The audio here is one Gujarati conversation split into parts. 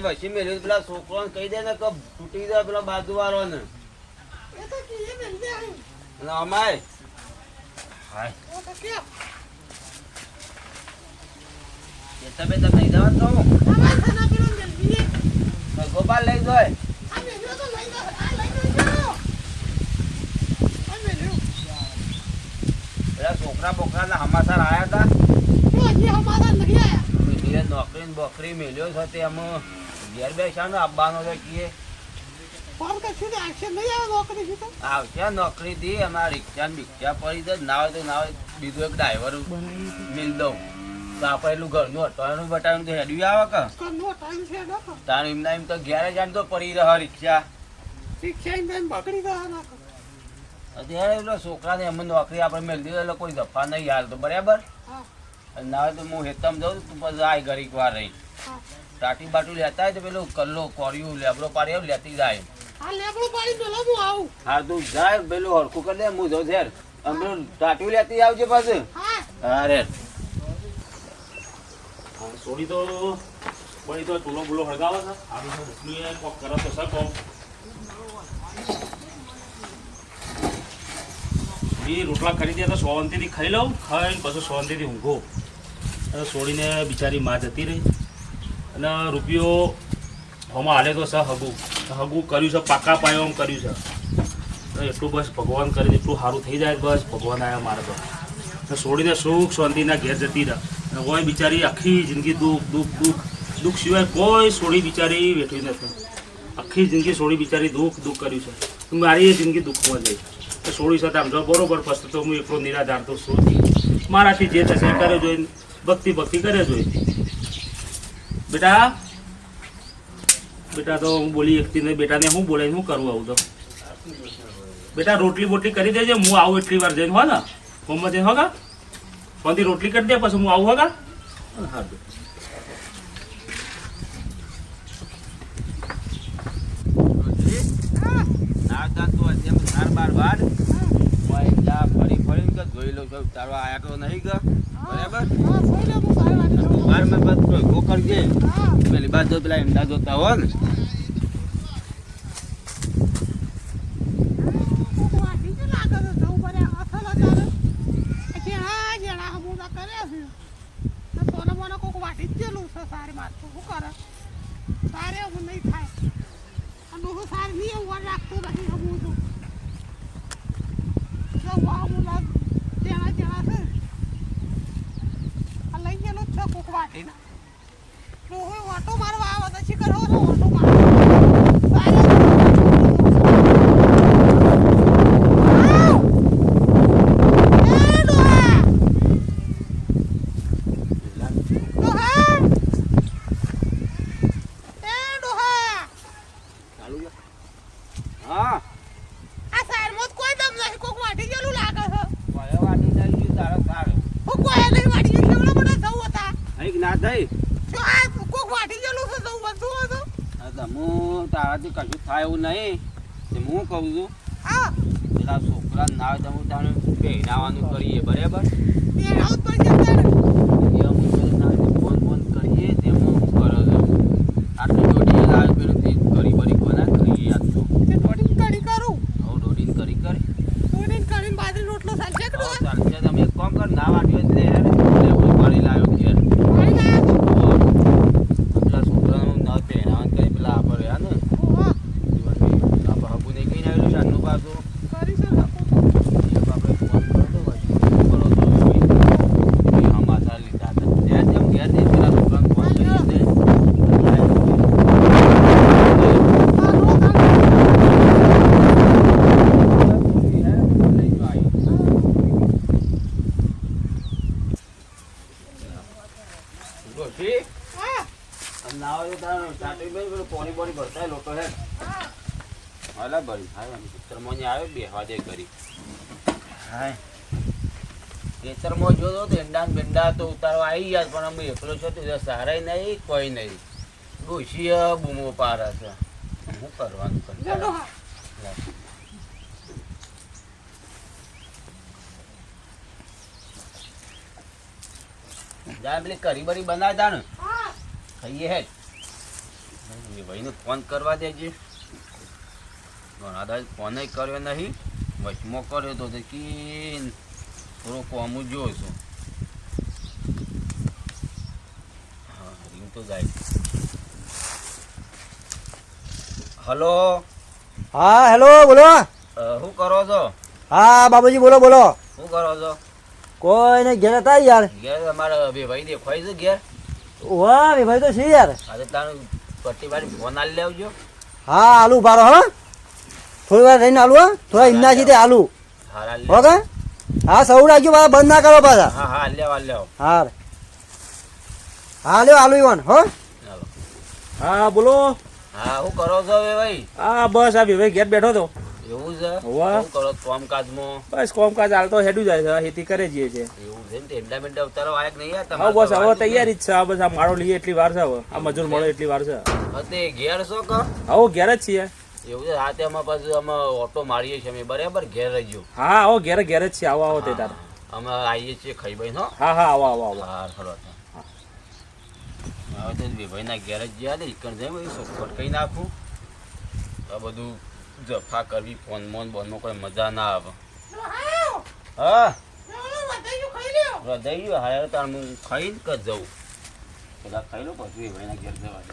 આ વસી ને વસી પેલા છોકરો કહી દે ને કે તૂટી જાય પેલા બાજુવાળો ને એ તો કીએ મેલ દે આઈ. અને અમાય તો નહીં તો. ગોપાલ લઈ જાય. પેલા છોકરા બોકરાના સમાચાર આયા હતા તો હજી અમારા નહીં આયા. ધીરે નોકરી ને બોકરી મેલ્યો છે તે અમે ઘેર બેસા ને આવવાનો છે કીએ. ફોન કરશું તો action નહીં આવે નોકરી થી તો. આવશે નોકરી થી અમારા રિક્ષા ને બિક્ષા પડી જાય ના હોય તો ના હોય બીજું એક ડ્રાઈવર મિલ દઉં. તો આપણે એટલું ઘરનું અટવાનું બટાનું તો હેડ્યું આવે કે? ઘરનો છે. એમના એમ તો ઘેર જાણ તો પડી રહે રિક્ષા. એમ બગડી અત્યારે છોકરાને એમ નોકરી આપણે મેળવી એટલે કોઈ દફા નહીં હાલતો. બરાબર? ના હોય તો હું હેતમ જાઉં તું પછી આય ઘડીક વાર રહી. ટાટી બાટું લેતા હોય તો પેલું કલ્લો કોરિયું લેબડો પાડી આવ લેતી જાય. આ લેબડો પાડી પેલો હું આવું. હા તું જાય પેલું હરખું કરી દે હું જો ઝેર અને પેલું લેતી આવજે પાછું. હા, રે સોડી તો બની તો ચૂલો બુલો હળગાવે છે. આ બધું ઉઠની એ કોક કરે તો સર કોમ એ રોટલા કરી દે તો સોવંતીથી ખાઈ લઉં ખાઈને પછી શાંતિથી ઊંઘો. છોડીને સોડીને બિચારી માં જતી રહી. અને રૂપિયો હમણાં હાલે તો સર હગું. હગું કર્યું છે, પાકા પાયો એમ કર્યું છે. એટલું બસ ભગવાન કરે એટલું સારું થઈ જાય બસ, ભગવાન આવ્યા મારે તો છોડીને સુખ શાંતિના ઘેર જતી રહે. અને કોઈ બિચારી આખી જિંદગી દુઃખ દુઃખ દુઃખ દુઃખ સિવાય કોઈ છોડી બિચારી બેઠી નથી. આખી જિંદગી છોડી બિચારી દુઃખ દુઃખ કર્યું છે. મારી એ જિંદગી દુઃખમાં જઈ તો છોડી સાથે આમ જો, બરોબર પછી તો હું એકલો નિરાધાર તો શું? મારાથી જે થશે કરે જોઈને, ભક્તિ ભક્તિ કરે જોઈ બેટા બેટા તો હું બોલી એકતી નહીં. બેટાને હું બોલાય હું કરવું આવું તો. બેટા રોટલી બોટલી કરી દેજે હું આવું એટલી વાર જઈને હો ને? હોમમાં જઈને હોગા ફોનથી રોટલી કરી દે પછી હું આવું હોગા હા બે. ના તો એમ ચાર બાર વાર જા ફરી કે જોઈ લઉં છું તારો આયા તો નહીં કે બરાબર? મારે મેં બસ કોઈ કરજે પેલી બાજુ પેલા અંદાજો જોતા હોય ને કોક વાટી જ લાગે છે, જવું પડે, અસલ અત્યારે. પછી આ જણા હમુંદા કર્યા છે. ને સોને બોને કોક વાટી જ ગયેલું છે સારી માથું. શું કરે? સારે એવું નહીં થાય. અને ડોહો સારી નહીં એવું વાર રાખતું નહીં હમુંદું. જો વા હમુંદા જણા જણા છે. આ લઈ ગયેલું જ છે કોક વાટીને. ડોહો ઓટો મારવા આવે તો શી કરવાનો ઓટો મારવા સારે ચાલુ છે હા કયો વાટી ચાલી ગયું તારો સાર અહીં ના થઈ હા તો હું તારાથી કશું થાય એવું નહીં તે હું કહું છું પેલા છોકરા ના હોય તો હું તારે પહેરાવાનું કરીએ બરાબર એ અમુક બધા ના હોય તો ફોન ફોન કરીએ તેમાં હું કરો છો આટલું દોડી લાવે પેલું તે કરી બરી બના ખાઈએ આજ તો હવે દોડીને કરી કરી રોટલો ચાલશે તમે એક કામ કર ના એટલે લેવું પાણી લાવ્યો ઘેર પેલા છોકરાનું ના પહેરાવાનું કરી પેલા આપણે રહ્યા ને આપણે હબુ નહીં કહીને આવેલું શાનનું પાછું એ આપણે ફોન કરો તો પછી કરો તો એ હમાસા લીધા હતા ત્યાં જેમ ઘેર જઈને પેલા છોકરાને ફોન કરીએ ને લઈ જો આવી ડોશી ના હોય તો તારે ચાટલી ભાઈ પેલું પોણી બોણી ભરતા લોકો હે હાલા ભરી હા ખેતરમાં આવ્યો બે હવાજે કરી હા ખેતરમાં જોયો તો એંડા બેંડા તો ઉતારવા આવી ગયા પણ અમે એકલો છો તો સારા નહીં કોઈ નહીં. ડોશી બૂમો પારે છે. શું કરવાનું કંટાળો. જા પેલી કરી બરી બનાવતા ને. ખાઈએ હે એ ભાઈને ફોન કરવા દેજે. ઘણા દાદા ફોન કર્યો નહીં. વચમો કર્યો તો તે કી થોડો કોમું જોઉં છું. હા રિંગ તો જાય. હલો? હા હેલો બોલો. શું કરો છો? હા બાબુજી બોલો બોલો. શું કરો છો? કોઈ ને ઘેર હતા યાર. ઘેર અમારા બે ભાઈ દેખાય છે ઘેર. વાહ બે ભાઈ તો છે યાર. આજે તારું પટ્ટી વાળી ફોન આલી લેવજો. હા આલુ બારો હા. થોડી વાર રહીને આલુ હા. થોડા હિમના છે તે આલુ. હા ઓકે હા સૌ રાખજો પાછા બંધ ના કરો પાછા. હા હા લેવ હા હા આલુ ઈવન હો. હા બોલો. હા હું કરો છો હવે ભાઈ? હા બસ આ ભાઈ ઘેર બેઠો તો એવું છે? વાહ. શું કરો કામકાજમાં? બસ કોમકાજ હાલ તો હેડું જાય છે ખેતી કરે જઈએ છે એવું છે ને ટેન્ડા બેન્ડા ઉતારો આયક નહીં આ હા બસ હવે તૈયારી જ છે આ બસ આ માળો લઈએ એટલી વાર છે હવે. આ મજૂર મળે એટલી વાર છે. તે ઘેર છો કો? હા ઘેર જ છીએ. એવું છે રાતે અમે પાછું અમે ઓટો મારીએ છીએ અમે બરાબર ઘેર રહીજો હા આવો ઘેર ઘેર જ છીએ. આવો આવો તે તાર. અમે આવીએ છીએ ખાઈ ભાઈ નો હા હા આવો આવો આવો. હા ખરો. હવે તો બે ભાઈના ઘેર જ ગયા ને ભાઈ સોફટ કહી નાખું. આ બધું જફા કરવી ફોન મોન બોનમાં કોઈ મજા ના આવે. હા. હૃદય હારે તાર હું ખાઈને જ જવું પેલા ખાઈ લો પછી ભાઈના ઘેર જવા દે.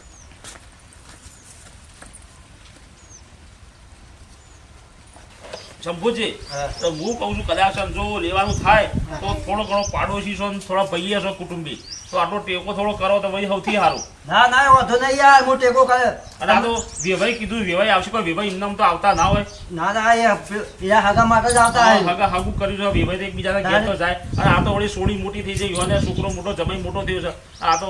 શંભુજી તો હું કહું છું કદાચ જો લેવાનું થાય તો થોડો ઘણો પાડોશી છો થોડા ભાઈએ છો કુટુંબી. તો આટલો ટેકો થોડો કરો તો ભાઈ સૌથી સારું. ના ના વાંધો નહીં યાર હું ટેકો કરે. અને આ તો વેવાઈ કીધું વેવાઈ આવશે પણ વેવાઈ ઇનામ તો આવતા ના હોય. ના ના એ એ હગા માટે જ આવતા હોય. હગા હગું કર્યું છે વેવાઈ તો એકબીજાના ઘેર તો જાય. અને આ તો વળી સોડી મોટી થઈ જાય યુવાને છોકરો મોટો જમાઈ મોટો થયો છે. આ તો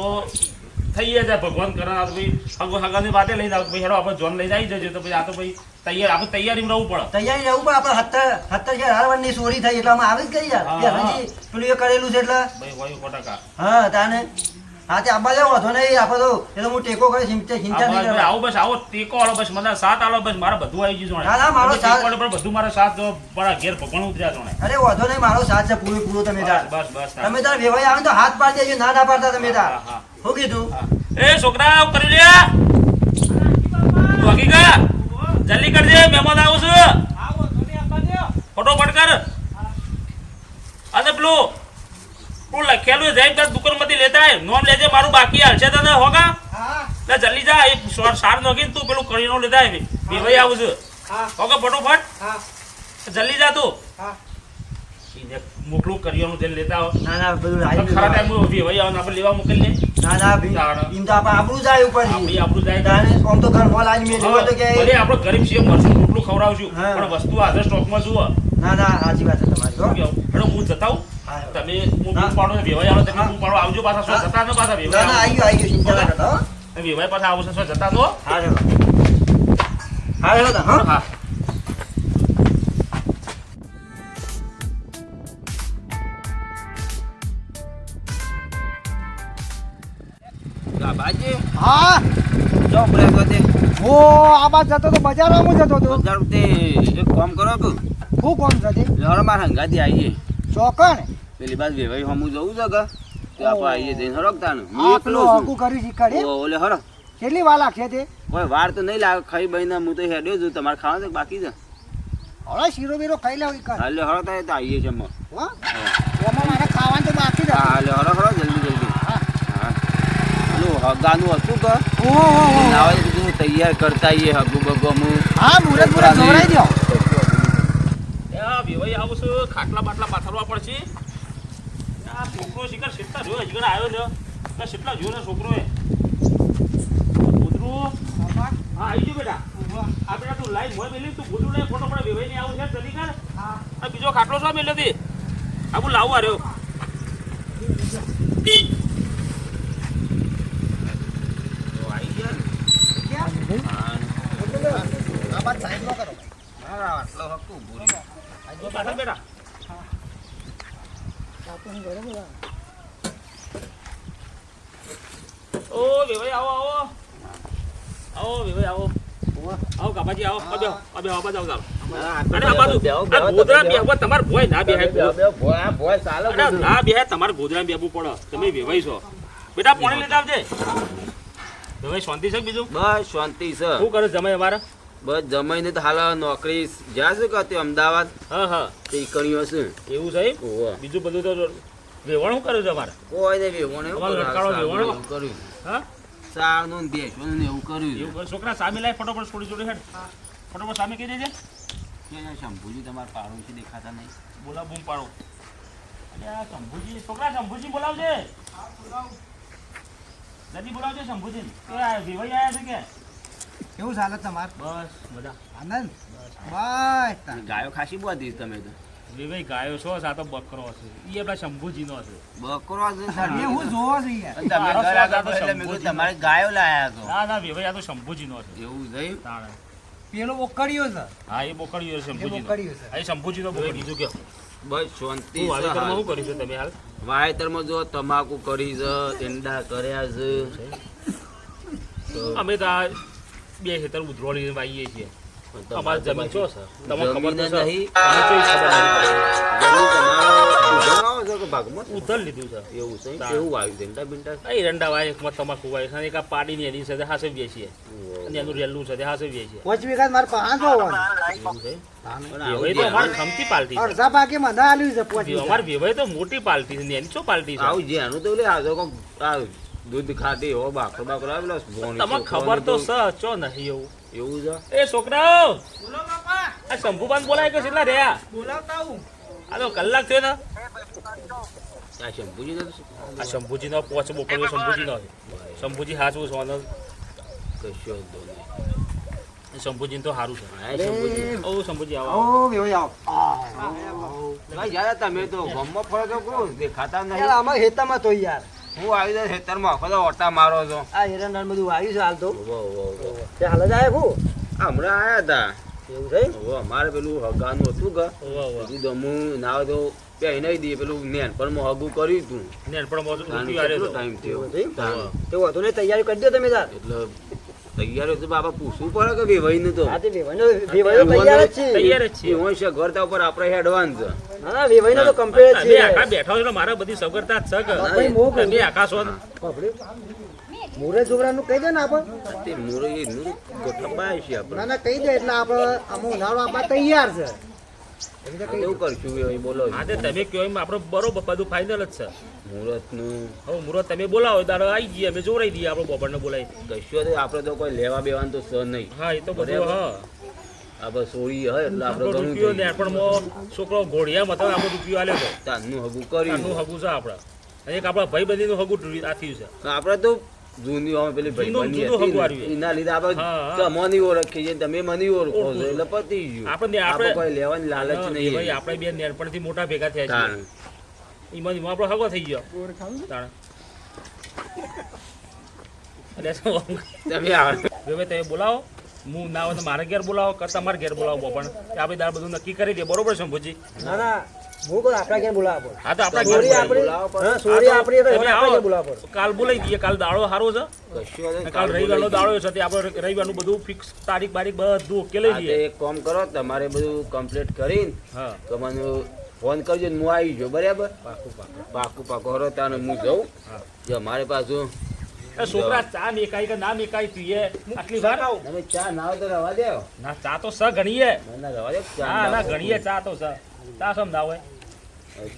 થઈ જાય ભગવાન કરે આ તો ભાઈ હગો હગાની વાતે લઈને આવ. ભાઈ હેડો આપણે જોન લઈને આવી જજો તો પછી આ તો ભાઈ તૈયાર આપણે તૈયારીમાં રહેવું પડે. તૈયારી રહેવું પણ આપણે હત્તર હત્તર છે હર વારની ચોરી થઈ એટલે અમે આવી જ ગઈ યાર. પેલું એ કરેલું છે એટલે? ભાઈ વાયુ ફટાકા હા તાને? હા તે આબા લેવો વાંધો નહીં આપણે તો એ તો હું ટેકો કરી ચિંતા ચિંતા નહીં ભાઈ આવો બસ આવો ટેકો આલો બસ મને સાથ આલો બસ મારે બધું આવી ગયું ના, ના, મારો તમે સાથ- આલો બધું મારા સાથ જો મારા ઘેર ભગવાન ઉતર્યા જોણે અરે વાંધો નહીં મારો સાથ છે પૂરો પૂરો તમે તાર. બસ બસ બસ તમે તાર વેવાઈ આવે ને તો હાથ પાડી દેજો ના ના પાડતા તમે તાર. હા, હા. કીધું? એ છોકરા આવ કરી લે ગયા જલ્દી કરજે મહેમાન આવું છું. ફટોફટ કર. અને પેલું પેલું લખેલું જાય તાર દુકાનમાંથી લેતા આય. નોમ લેજે મારું બાકી હાલશે તને હોગા એટલે જલ્દી જા એ સાર નોખીને તું પેલું કરીનો લેતા આય બે ભાઈ આવું છું. હોગા ફટોફટ? જલ્દી જા તું. મોકલું કરિયાનું જઈને લેતા આવો. ના ના બધું આવી ખરા ટાઈમ બે ભાઈ આવે આપણે લેવા મોકલી લે ના ના. તો આપણે આપણું જાય ઉપર આપણું જાય. તો ઘરમાં લાવી મેં જોયું તો કે ભલે આપણે ગરીબ છે મરશું રોટલું ખવડાવશું. પણ વસ્તુ હાજર સ્ટોકમાં જુઓ. ના ના સાચી વાત છે તમારી હો. શું હું જતા આવું. હા. તમે હું બૂમ પાડો ને વેવાઈ આવો તમે બૂમ પાડો આવજો પાછા જતા નો પાછા ના વેવાઈ ના આવ્યો આવ્યો ચિંતા ના કરતા હો. વેવાઈ પાછા આવો છો જતા નો હા ચલો હા ચલો હો. હા. બાજી. હા. જો બ્રેક હતી ઓ આ બાજ જતો તો બજારમાં જતો તો બજાર તે એક કામ કરો કે હું કોણ છે લહર માર હંગાથી આવીએ. ચોકણ. પેલી બાદ વેવાઈ હમું જવું છે કે તે આપણે આઈએ જઈને હરકતા ને હું એકલો છું. કરી શીખડે ઓલે હર કેટલી વાર લાગશે તે? કોઈ વાર તો નહીં લાગે ખાઈ બહીને હું તો હેડ્યો છું. તમારે ખાવાનું છે બાકી છે? હવે શીરો બીરો ખાઈ લેવું કર હાલે હરો તો આવીએ છીએ અમે હા? એમાં મારે ખાવાનું તો બાકી છે હાલે હરો હરો જલ્દી જલ્દી. હા. હા. હગાનું હતું કે? ઓહો. નાવે તૈયાર કરતા આઈએ હગુ બગુ હા મુરત દો એ આવું છું. ખાટલા બાટલા પાથરવા પડશે. આ છોકરો શિખર શેટલા જોયો હજી આવ્યો ને આ શેટલા જોયો ને છોકરો એ કૂતરું હા આવી ગયો બેટા. આ બેટા તું લાઈન મોય મેલી તું કૂતરું લઈ ફોટો પડે વેવાઈ ને આવું છે જલ્દી કર. આ બીજો ખાટલો શું મેલ્યો તે આ હું લાવું રહ્યો. આવી ગયા. હા આ બાદ સાઈડ નો કરો. હા, આટલો હક્કુ પાછળ બેટા. ઓ વિભાઈ આવો આવો. આવો વિભાઈ આવો. આવો કાબાજી આવો. અબે અબે આવો બાજુ આવો અરે આ બાજુ બેહો, આ ગોધરા તમે તમાર ભોય ના બેહાય બેહો, બેહો, ભોય, આ ભોય ચાલે અરે બધું. ના બેહાય તમારે ગોધરા બેહવું પડે. તમે વેવાઈ છો. બેટા પાણી લેતા આવજે. હવે શાંતિ છે બીજું? બસ શાંતિ છે. શું કરે જમાઈ અમારા? બસ જમાઈને તો હાલ નોકરી જ્યાં શું કહો અમદાવાદ? હા હા. તે કણીઓ છે એવું સાહેબ બીજું બધું તો વેવણ કર્યું છે અમારે. કોઈ ને વેવણ એવું કર્યું. હા? સારનું ને બેસવાનું એવું કર્યું. એવું છોકરા સામે લાય ફટોફટ છોડી છોડી હેડ. ફટોફટ સામે કહી દેજે. કે શંભુજી પાડું છે દેખાતા નહીં. બોલા બૂમ પાડો. અરે શંભુજી છોકરા શંભુજી બોલાવજે. જલ્દી બોલાવજે શંભુજી વેવાઈ આવ્યા છે કે? કેવું ચાલે તમાર? બસ બધા આનંદ? બસ. ગાયો ખાસી બધી તમે તો. વિવાઈ ગાયો છો આ બકરો છે એ આપણા શંભુજીનો છે બકરો છે એ હું જોવો છું યાર તમે તો એટલે મેં કીધું તમારે ગાયો લાયા છો ના ના વિવાઈ આ તો શંભુજીનો છે એવું થયું? તાણે. પેલો ઓકળ્યો છે. હા એ બોકડીયો છે એ બોકડીયો છે. હા શંભુજીનો બોકડીયો. બીજું કે? બસ શાંતિ વાવેતરમાં શું કર્યું છે તમે હાલ? વાવેતરમાં જો તમાકુ કરી છે ઈંડા કર્યા છે. અમે તો આ બે ખેતર ઉધરોળી વાઈએ છીએ. અમારી જમીન છો? છે? તમને ખબર નથી ઉધર ઉધર લીધું છે. એવું છે. કેવું વાવ્યું છે? ઈંડા બિંડા? આ એરંડા વાય એકમાં તમાકુ વાય છે. એક આ પાડીની એની સાથે હાસવીએ છીએ. અને એનું રેલું છે તે પાંચ વીઘા મારે પાંચ હોવાનું તો આવું અમારે ખમતી પાલટી છે. અડધા ભાગે મને આલ્યું છે પાંચ વીઘા અમારે વેવાઈ તો મોટી પાલટી છે. ને એની શું પાલટી છે? આવું જેનું તો લે આ કોક આ દૂધ ખાતી હો બાકરો બાકરો આવેલો તમને ખબર તો સ ચો નહીં એવું. એવું છે? એ છોકરાઓ! આ શંભુબાન બોલાય કે કેટલા રહ્યા? બોલાવતા હું આ તો કલાક થયો ને. આ શંભુજી આ શંભુજી નો પોચ બોકડ્યો શંભુજી નો શંભુજી હાચવું સોનો કશો વાંધો નહીં. શંભુજી તો સારું છે. શંભુજી. ઓ શંભુજી આવો. ઓ આવો. ભાઈ યાર તમે તો ગમમાં ફરો છો કોણ? દેખાતા યાર નહીં આમાં હેતામાં તો યાર. હું આવી જાય ખેતરમાં આખો દાડો ઓટા મારો છો. આ હિરણ બધું આવ્યું છે હાલ તો. તે હાલ જ આયા હું? હમણાં આયા હતા એવું થઈ અમારે પેલું હગાનું હતું કે? બીજું દમું ના તો પહેરી નહીં દઈએ પેલું નેનપણમાં હગું કર્યું તું. નેનપણમાં તો તો. ટાઈમ થયો. તે વધુ ને તૈયારી કરી દો તમે તાર. એટલે તૈયારી તો બાપા પૂછવું પડે કે વેવાઈને તો? આ તે વેવાઈનો વેવાઈનો તૈયાર જ છે તૈયાર જ છીએ. એવો છે ઘર તા ઉપર આપણે એડવાન્સ ના ના વેવાઈનો તો કમ્પ્લીટ છે આખા બેઠા હોય એટલે બધી સગવડતા જ છે કે. તમે આખા છો મોરે છોકરાનું કહી દે ને આપણે. તે મોરો એનું ગોઠવાય છે આપણે. ના ના કહી દે એટલે આપણે આમાં ઉનાળો આપવા તૈયાર છે. એવી કરશું બોલો હા તમે કહો એમ આપણે બરોબર બધું ફાઇનલ જ છે. મુહૂર્તનું. હવે મુહૂર્ત તમે બોલાવો દાડો આવી જઈએ અમે જોડાઈ દઈએ આપણે બોપરને બોલાવી કશું તો આપણે તો કોઈ લેવા બેવાનું તો સહ નહીં. હા એ તો બધું. હા. આપણે સોળી હોય એટલે આપણે ઘણું. નેણપણમાં છોકરો ઘોડિયા મતલબ આપણો રૂપિયો આલ્યો તો તારનું હગું કર્યું. હગું છે આપણા. એક આપણા ભાઈ બંધીનું હગું આ થયું છે. આપણે તો જૂની અમે પેલી ભાઈબંધી હતી ને, હગું આવ્યું. એના લીધે આપણે હા, હા. તમને તમે મને ઓળખો છો એટલે પતી ગયું. આપણે આપણે આપણે કોઈ લેવાની લાલચ નહીં. ભાઈ આપણે બે નેણપણથી મોટા ભેગા થયા તાણ. એમાં એમાં આપણો હગો થઈ ગયો. તાણ. તમે આવો. તમે બોલાવો. હું ના હોય તો મારે ઘેર બોલાવો કે તમારે ઘેર બોલાવો પણ આપણે દાળ બધું નક્કી કરી દે. બરોબર છે શંભુજી ના ના. કાલ બોલાવી દઈએ કાલ દાડો સારો છે. કશું અને નહીં, કાલ કાલ રવિવારનો દાડો છે તે આપણે રવિવારનું બધું ફિક્સ તારીખ બારીખ બધું ઓકે લઈ લઈએ. એક કામ કરો તમારે બધું કમ્પ્લીટ કરીને તો મને ફોન કરજો ને હું આવી જો બરાબર? પાકું પાકું. પાકું પાકું. હરો તાને હું જાઉં. હા. જો મારે પાછું એ છોકરા ચા મેકાઈ કે ના મેકાઈ પીએ? આટલી વાર? તમે ચા ના તો રવા દે. ના ચા તો સ ગણીએ. ના ના રવા દે ચા ના ના ના ચા તો સ. સમ ના હોય?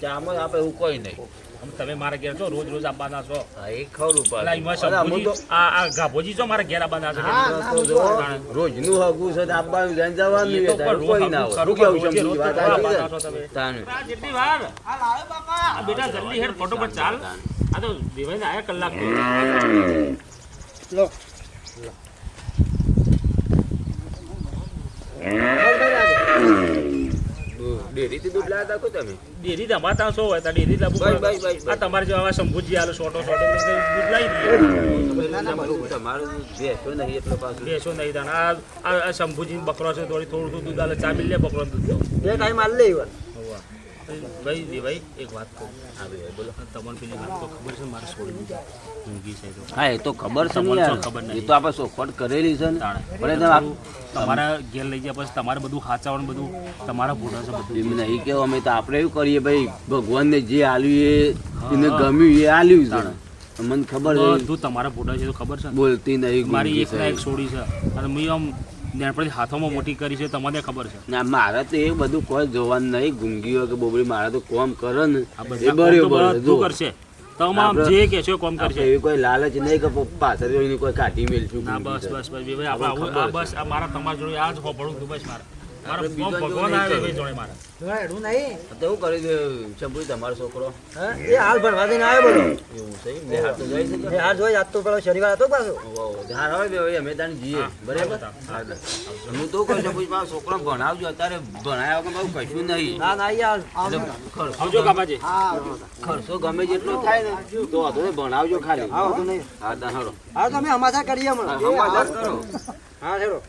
ચામાં એવું કોઈ નહીં. આમ તમે મારા ઘેર છો રોજ રોજ આવવાના છો. એ ખરું. અરે, આ આ ગાભોજી છો મારા ઘેર આવવાના છે? તો જો હગું છે આપવાનું ધ્યાન જવાનું એ નહીં તો તારું પણ કોઈ ના હોય. કેવું પણ રોજે રોજ સમજી વાત આવી છે? છો તમે. તાનું. આ જેટલી વાર. આ લાવે બાપા. આ બેટા જલ્દી હેડ ફટોફટ ચાલ. આ તો દેવાઈને આયા કલાક લો. ડેરીથી દૂધ લાવ્યા હતા કો તમે? ડેરી તમારે ત્યાં શું હોય ડેરી. આ તમારે જેવા આવા શંભુજી આલો છોટો દૂધ લાવી તમારું બેસો નહીં એટલે પાછું. બેસો નહીં તાણ. આ શંભુજી બકરો છે થોડી થોડું દૂધ આલે ચાબી લે બકરો દૂધ તો બે ટાઈમ આલે લે. ભાઈ દેવાઈ એક વાત કહું. આવે બોલો. તમને પેલી વાત તો ખબર છે મારે છોડી ઊંઘી છે તો. હા એ તો ખબર છે ને ખબર નહીં? એ તો આપણે સોખવટ કરેલી છે ને. તમારા ઘેર લઈ જાય પછી તમારે બધું હાચાવણ બધું તમારા ભૂડા છે બધું. એમ નહીં કેવું અમે તો આપણે એવું કરીએ ભાઈ ભગવાનને જે આલ્યું એ એને ગમ્યું એ આલ્યું જાણે મને ખબર છે. તું તમારા ફોટા છે તો ખબર છે બોલતી નહીં મારી એક ના એક છોડી સોડી છે. અને મેં આમ નાનપણથી હાથોમાં મોટી કરી છે તમને ખબર છે. ના મારે તો એ બધું કોઈ જોવાનું નહીં. ગુંગી હોય કે બોબડી મારે તો કોમ કરે ને. એ બરાબર કરશે. તમામ જે કે છે કોમ કરશે. એવી કોઈ લાલચ નહીં કે પાછળ જોઈને કોઈ કાઢી મેલશું ના બસ બસ બસ ભાઈ આ બસ આ મારા તમારા જોડે આ જ હોપડું બસ મારે. મારા આપણે બીજા કોમ જોડે ભગવાન આવે કરવું. જોડે મારા. જોડે નહીં? તો એવું કરી દે ચંપુ તમારો છોકરો. હા? એ હાલ ભણવા દઈને આવ્યો બધો. એવું છે એમ? નિહાળ તો છે કે? એ જોઈ આજ તો પેલો શનિવાર હતો પાછો. વાહ, હોય બે અમે તાને જઈએ. બરાબર? હું તો કહું છું મારા છોકરાને ભણાવજો. અત્યારે ભણાયા વગર બહુ કશું નહીં. ના ના યાર ખર્ચો આવજો કાપાજી ખર્ચો ગમે જેટલો થાય ને તો ભણાવજો ખાલી. હા વાંધો નહીં. હા તાન હા તમે અમાસા કરીએ હા, હમણાં સમાધાન કરો. હા હેડો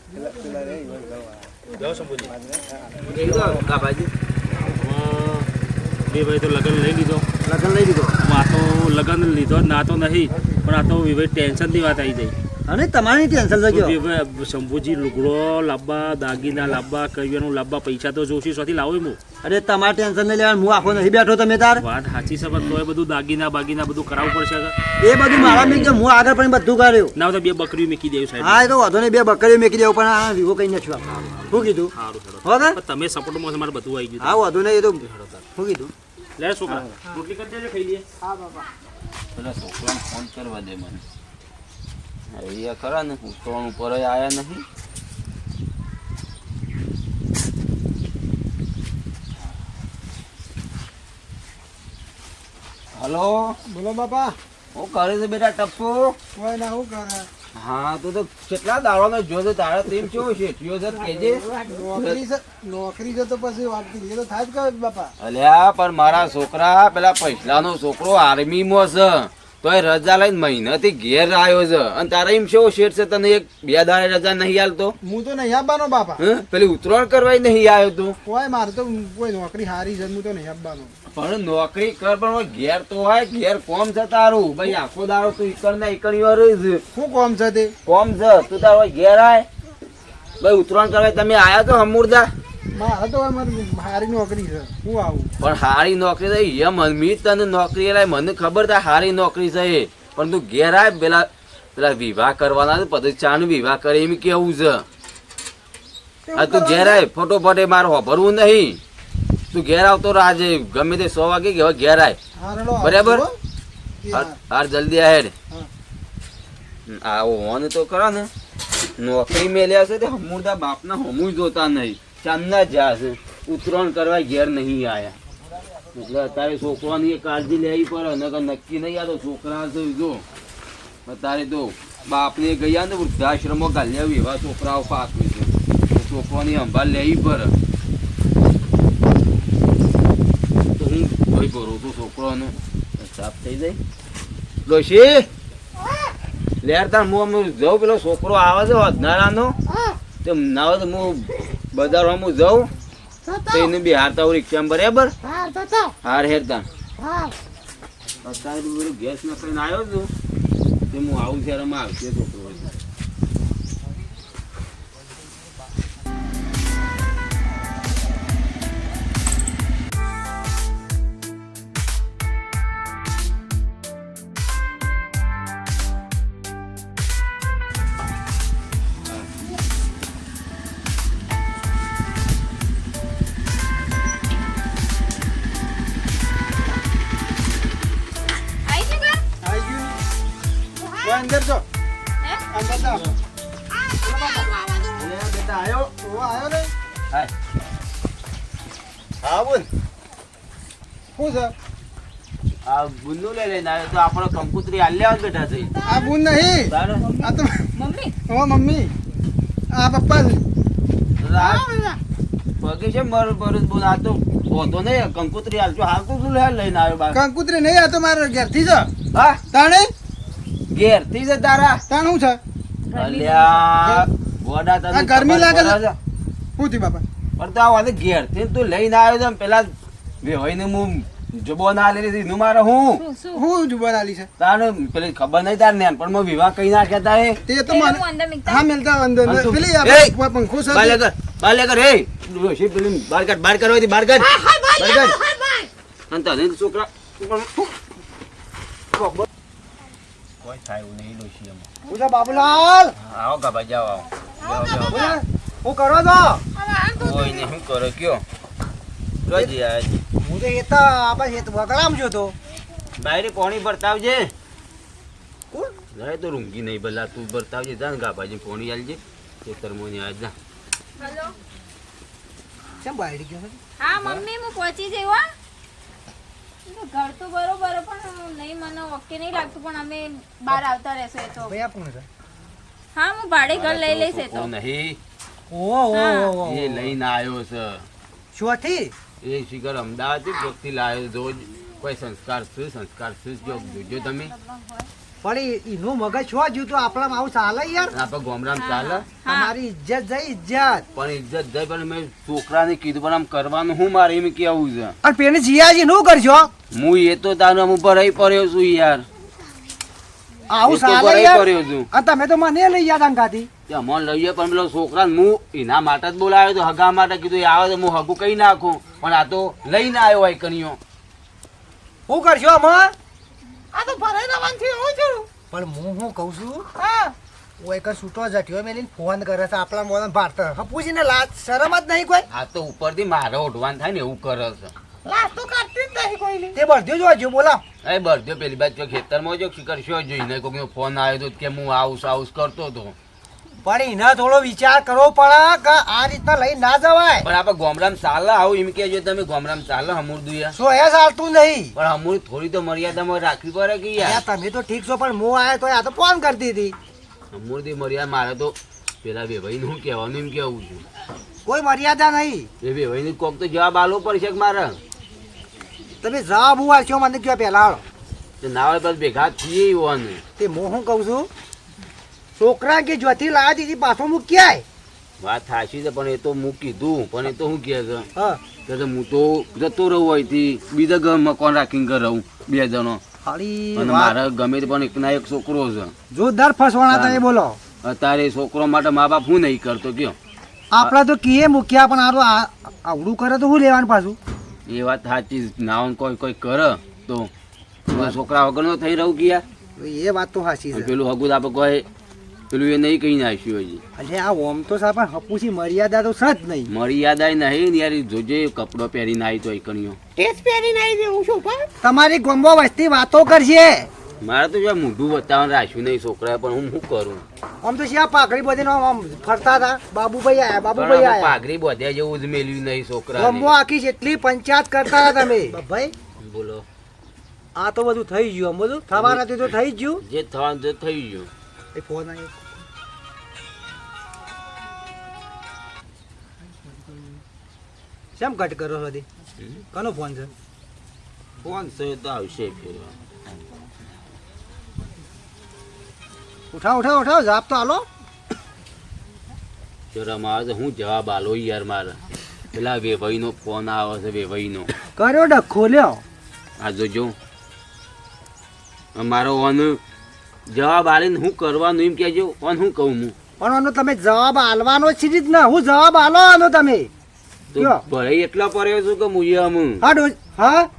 બે ભાઈ તો લગ્ન લઈ લીધો લગ્ન લઈ લીધો આ તો લગ્ન લીધો ના તો નહીં પણ આ તો વિભાઈ ટેન્શનની વાત આવી જાય અને તમારી ટેન્શન લઈ ગયો. શંભુજી લુગડો લાવવા દાગીના લાવવા કરિયાનું લાવવા પૈસા તો જોશી સોથી લાવો હું. અરે તમારે ટેન્શન નહીં લેવાનું હું આખો નહીં બેઠો તમે તાર. વાત સાચી છે પણ તોય બધું દાગીના બાગીના બધું કરાવવું પડશે એ બધું મારા મેં હું આગળ પણ બધું કર્યું. ના તો બે બકરીઓ મૂકી દેવું સાહેબ. હા એ તો વાંધો નહીં બે બકરીઓ મેકી દેવું પણ આ વિવો કઈ નથી શું કીધું? સારું હો તમે સપોર્ટમાં મારે બધું આવી ગયું. હા વાંધો નહીં એ તો શું કીધું? લે છોકરા. રોટલી કરી દેજો ખાઈ લઈએ. પેલા છોકરાને ફોન કરવા દે મને. અહીંયા ખરા ને ઉત્તરાયણ ઉપર આવ્યા નહીં હલો? બોલો બાપા. હું કરે છે બેટા ટપ્પુ? કોઈ ના હું કરે? હા તો તો કેટલા દાડાનો જો તો તારા તેમ કેવો છે? ઠિયો છે કેજે નોકરી છે નોકરી છે તો પછી વાત કરી. તો થાય જ કરે બાપા. અલ્યા પણ મારા છોકરા પેલા પૈસલાનો છોકરો આર્મીમાં છે. તોય રજા લઈને મહિનાથી ઘેર આવ્યો છે. અને તારા એમ કેવો શેઠ છે તને એક બે દાડે રજા નહીં આલતો? હું તો નહીં આપવાનો બાપા. હં? પેલી ઉતરાણ કરવા નહીં આવ્યો તું? કોઈ મારે તો કોઈ નોકરી હારી છે હું તો નહીં આપવાનો. પણ નોકરી કર પણ ઘેર તો હોય ઘેર કોમ છે તારું? ભાઈ આખો દાડો તું ઈકણ ના ઈકણ વાર શું કોમ છે તે? કોમ છે? તું તારો ઘેર આય. ભાઈ ઉતરાણ કરવા તમે આયા તો હમુરદા આવું. પણ હારી નોકરી છે એ તને નોકરી લાય મને ખબર છે હારી નોકરી છે પણ તું ઘેર આય પેલા પેલા વિવાહ કરવાના છે પછી ચાનું વિવાહ કરે એમ કેવું છે? આ તું ઘેર આય ફટોફટ એ મારે વાપરવું નહીં. તું ઘેર આવતો રાજે ગમે તે સો વાગે કે હવે ઘેર આય. આવું બરાબર? હાર જલ્દી આહેડ. આવો હોન તો કરો ને. નોકરી મેલ્યા છે તે હમુરદા બાપના હમુય જોતા નહીં. ચાંદના જાશે ઉતરાણ કરવા ઘેર નહીં આયા. એટલે અત્યારે છોકરાની કાળજી લેવી પડે, નકર નક્કી નહીં આ તો છોકરા છે, જો. અત્યારે તો બાપને ગયા ને વૃદ્ધાશ્રમો ગાલ્યા એવા છોકરાઓ પાકે છે. તો છોકરાની સંભાળ લેવી પડે. તો હું ભાઈ ભરો તો છોકરાને સાફ થઈ જાય. ડોશી! લેર તાર હું જો પેલો છોકરો આવે છે, વધનારાનો? તો તે ના હોય તો હું બજારમાં હું જાઉં? તો એને બી હારતા હું રિક્ષામાં બરાબર? હાર હેરતા. અત્યારે બધું ગેસ નખાઈને આવ્યો છું. તે હું આવું ત્યારે આવશે છોકરો આવ્યો તો આપણો કંકુતરી આલ્યા જ બેઠા થઈ. આ બુન નહીં. આ તો મમ્મી. ઓ મમ્મી. આ પપ્પા છે પગે છે મર બરસ બોલ આ તો હોતો નહીં. કંકુતરી આલજો. હાલ તો શું લે લઈને આવ્યો બા કંકુતરી નહીં આ તો મારા ઘેરથી છે. હા? તાણે? ઘેરથી છે તારા? તાણ શું છે? અલ્યા ગોડા તને ગરમી લાગે છે? થયું બાપા. પણ તો આ વાતે ઘેરથી તું લઈને આવ્યો છે ને પેલા વેવાઈને હું જબો આલી હતી નું મારે હું? હું જુબાન આલી છે. તારે પેલી ખબર નહીં તાર ને પણ વિવાહ કઈ ના કહેતા હે તે તો મને હા મિલતા અંદર. પેલી! આપણે પંખો છે. બાલે કર બાલે કર હે ડોશી પેલી બાર કાઢ બાર કરવા બાર કાઢ. બાર કાઢ. ભાઈ અને છોકરા કોઈ થાય એવું નહીં ડોશી એમાં. હું બાબુલાલ! આવો ગાભા જાઓ આવો. જાઓ, જાઓ. હું કરો તો કોઈ નહીં હું કરો કયો? રોજી આજ હું તો એ આપણે એ વગડામ છું તો બાયરે પોણી ભરતાવજે. કોણ? જાય તો રૂંગી નહીં ભલા તું ભરતાવજે. જા ને ગાભાજી પોણી આલજે. ખેતરમાં આજ જા. હલો? કેમ બાયડી ગયો હા મમ્મી હું પહોંચી જઈ હો. ઘર તો બરોબર પણ નહીં મને ઓકે નહીં લાગતું પણ અમે બહાર આવતા રહેશે તો. ભાઈ આ હા હું ભાડે ઘર લઈ લઈશ એ તો. નહીં. એ લઈને આવ્યો છે. શોથી એ શિખર અમદાવાદથી ભક્તિ લાવ્યો જો કોઈ સંસ્કાર શું સંસ્કાર શું જો જોજો તમે. પણ એનું મગજ છો જ્યું તો? આપણામાં આવું ચાલે યાર? આપણે ગોમરામ ચાલે. તમારી ઇજ્જત જઈ ઇજ્જત પણ ઇજ્જત જાય પણ મેં છોકરાને કીધું પણ આમ કરવાનું હું મારે એમ કેવું છે? પણ પેને જીયાજી નું કરજો. હું એ તો તારું આમ ઉપર રહી પડ્યો છું યાર. આવું સારું ચાલે યાર. છું. અને તમે તો મને લઈ ગયા અંગાથી અમોને લઈએ પણ પેલો છોકરાને હું એના માટે જ બોલાવ્યો તો હગા માટે કીધું એ આવે તો હું હગું કઈ નાખું. પણ આ તો લઈને આવ્યો હોય કનીઓ શું કરશો આમાં આ તો ભરાઈ રવાન છે હું છું. પણ હું શું કહું છું? હા. એક છૂટો જટ્યો મેલીને ફોન કરે છે આપણા મોન ભારત પૂછીને લાજ શરમ જ નહીં કોઈ? આ તો ઉપરથી મારો ઓઢવાન થાય ને એવું કરે છે. લાશ તો કાઢતી જ નહીં તે જોજો એ બળદ્યો પેલી બાજુ ખેતરમાં જો કરશો જોઈને કોઈ ફોન આવ્યો તો કે હું આવું આવું કરતો હતો પણ એના થોડો વિચાર કરવો પડે કે આ રીતના લઈ ના જવાય. પણ આપણે ગોમરામ ચાલે આવું એમ કહેજો તમે ગોમરામ ચાલે હમુર દુયા. શું એ ચાલતું નહીં? પણ હમુર થોડી તો મર્યાદામાં રાખવી પડે કે યાર? તમે તો ઠીક છો પણ હું આયા તો આ તો ફોન કરતી હતી. હમુરથી મર્યાદા મારે તો પેલા વેભાઈને હું કહેવાનું એમ કેવું છું. કોઈ મર્યાદા નહીં. એ વેભાઈને કોક તો જવાબ આલો પડશે મારે? તમે જવાબ હું આલશો મને કયો પેલા ના હોય તો ભેગા થઈએ એવું તે હું શું કહું છું? છોકરા કે જ્યોથી લાવ્યા દીધી પાછો મૂક્યા વાત થાશી છે પણ એ તો હું કીધું પણ એ તો હું કહે છે. હા. કે તો હું તો જતો રહું અહીંથી બીજા ઘર મકાન રાખીને ઘર રહું બે જણો. અને મારા ગમે તે પણ એકના એક છોકરો છે. જોરદાર ફસવાના હતા એ બોલો. અત્યારે છોકરો માટે મા બાપ હું નહીં કરતો કયો? આપણા તો કીએ મૂક્યા પણ આ- આવડું કરે તો હું લેવાનું પાછું? એ વાત સાચી નાવન કોઈ કોઈ કરે તો. છોકરા વગરનો થઈ રહું ગયા એ વાત તો સાચી છે. પેલું હગુદ આપણે કોઈ પેલું એ નહીં કહી નાખ્યું હજી. એટલે આ ઓમ તો સાહેબ પણ હપુસી મર્યાદા તો સજ નહીં. મર્યાદા નહીં યાર જોજે કપડો પહેરીને આવી તો કણીઓ. ટેસ્ટ પહેરીને આવી દેવું શું પણ તમારી ગોમ્બો વસ્તી વાતો કરશે મારે તો જો મોઢું બતાવવાનું રાખ્યું નહીં છોકરા પણ હું શું કરું? આમ તો શિયા પાઘડી બધી આમ ફરતા હતા બાબુભાઈ આયા બાબુભાઈ આયા. પાઘડી બધે જેવું જ મેલ્યું નહીં છોકરા ગોમ્બો આખી જેટલી પંચાયત કરતા હતા તમે. ભાઈ બોલો. આ તો બધું થઈ ગયું આમ બધું. થવા તો થઈ જ ગયું. જે થવાનું તે થઈ ગયું. એ ફોન આવ્યો કેમ કટ કરો છો હજી? કનો ફોન છે? ફોન છે તો આવશે ફેરવા ઉઠાવ ઉઠાવ ઉઠાવ જવાબ તો આલો. જરા આવે હું જવાબ આલો યાર મારે. પેલા વેભાઈનો ફોન આવે છે વેભાઈનો કર્યો ડખો લ્યો આ જોજો. મારો ઓન જવાબ આલીને હું કરવાનું એમ કહેજો. ઓન હું કહું હું? પણ ઓનો તમે જવાબ આલવાનો છે જ ને. હું જવાબ આલો આનો તમે? ભલે એટલો પર્યો છું કે હું હા ડો હા?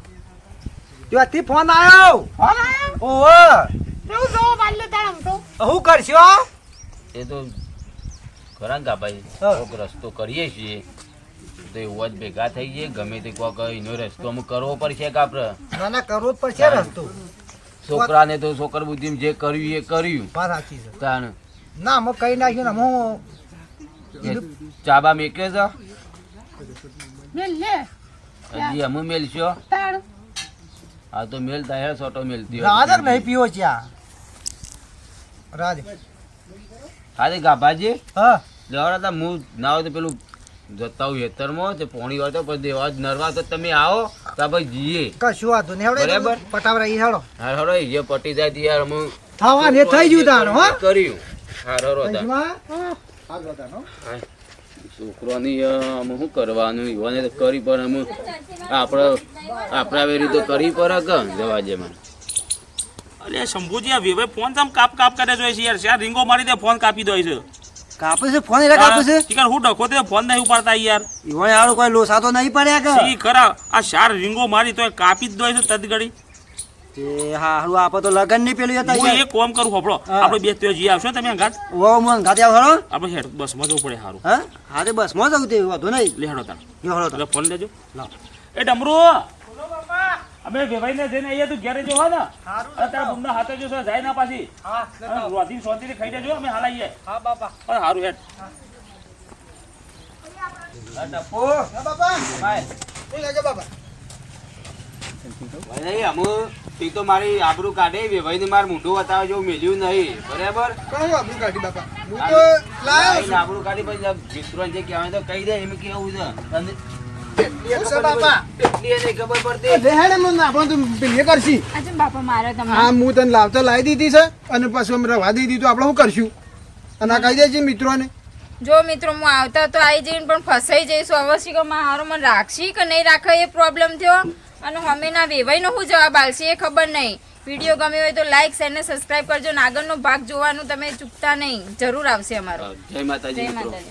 ત્યાંથી ફોન આવ્યો ફોન આવ્યો ઓહો. કેવું જો આલે તાળમ તો. હું કરશો એ તો ખરા ભાઈ કોક રસ્તો કરીએ છીએ. તો એવો જ ભેગા થઈ જઈએ. ગમે તે કોક એનો રસ્તો અમુક કરવો પડશે કે આપણે ના ના કરવો જ પડશે રસ્તો. છોકરાને તો છોકર બુદ્ધિ જે કર્યું એ કર્યું. સાચી છે. ના હું કઈ નાખ્યું ને હું ચાબા મેકે છે? મેલ લે. હજી અમે મેલશો તાણ. આ તો મેલતા હે સોટો નહીં પીવો રાધે. હા ગાભાજી? હા. તા હું ના હોય તો પેલું જતા હું હેતરમાં તે પોણી વાર તો પછી દેવા જ નરવા તો તમે આવો તો ભાઈ જઈએ કશું વાંધો નહીં. બરાબર. પટાવરા ઈ હા પટી જાય તે યાર અમે થવા ને થઈ હો. કર્યું હા હરો તા. પંચમા હા. છોકરાની અમે શું કરવાનું? યુવાને તો કરી પણ અમે આપણે આપણા વેરી તો કરી પડે કે જવા જે મને અરે શંભુજી આ વેવે ફોન તમ કાપ કાપ કરે છે યાર. ચાર રીંગો મારી દે ફોન કાપી દો છે. કાપે છે? ફોન એટલે કાપે છે? ઠીક હું ડખો તે ફોન નહીં ઉપાડતા યાર. ઈવણ યાર કોઈ લોસા તો નહીં પડ્યા કે સી ખરા આ શાર રીંગો મારી તો કાપી જ દો છે તદ ઘડી હા હારું આપો તો લગનની પેલું હતા હું એક કોમ કરું હોપડો. આપણે બે ત્યો જી આવશો તમે અંગાત? ઓ આવ હળો આપણે હેડ બસમાં જવું પડે સારું હા? હા તે બસમાં જવું તે વાંધો નહીં. લે હેડો તાર તો ફોન લેજો. એ ડમરુ! અમે વેવાઈને જઈને અહીંયા તું ઘેરે જો હો ને અને તારા બુમના હાથે જો જાય ના પાછી. રોધી શાંતિથી ખાઈ દેજો અમે હાલ આવીએ. હા બાપા. પણ સારું હેડ આ ટપુ, હા બાપા. ભાઈ, શું લાગે બાપા. ભાઈ નહીં, અમુ તે તો મારી આબરૂ કાઢે વેવાઈને માર મોઢું બતાવે જેવું મેલ્યું નહીં. બરાબર? કહું આબરૂ કાઢી બાપા? હું તો લાયો છું. આબરૂ કાઢી પછી મિત્રોને જે કહેવાય તો કહી દે એમ કેવું છે? તને શું છે બાપા એટલી એને ખબર પડતી. લે હેડ એમ આપણે તો પેલી એ કરશી. આજે બાપા મારે તમને. હા હું તને લાવતા લાવી દીધી છે અને પછી રવા દીધી તો આપણે શું કરશું? અને કહી દે મિત્રોને. જો મિત્રો હું આવતા તો આવી જઈને પણ ફસાઈ જઈશું. અવશ્ય હારો મને રાખશી કે નહીં રાખે એ પ્રોબ્લેમ થયો? અને હમેના વેવાઈનો શું જવાબ આવશે એ ખબર નહીં. વીડિયો ગમ્યો હોય તો લાઈક શેર ને સબસ્ક્રાઇબ કરજો. અને આગળનો ભાગ જોવાનું તમે ચૂકતા નહીં. જરૂર આવશે અમારો. જય માતાજી જય માતાજી.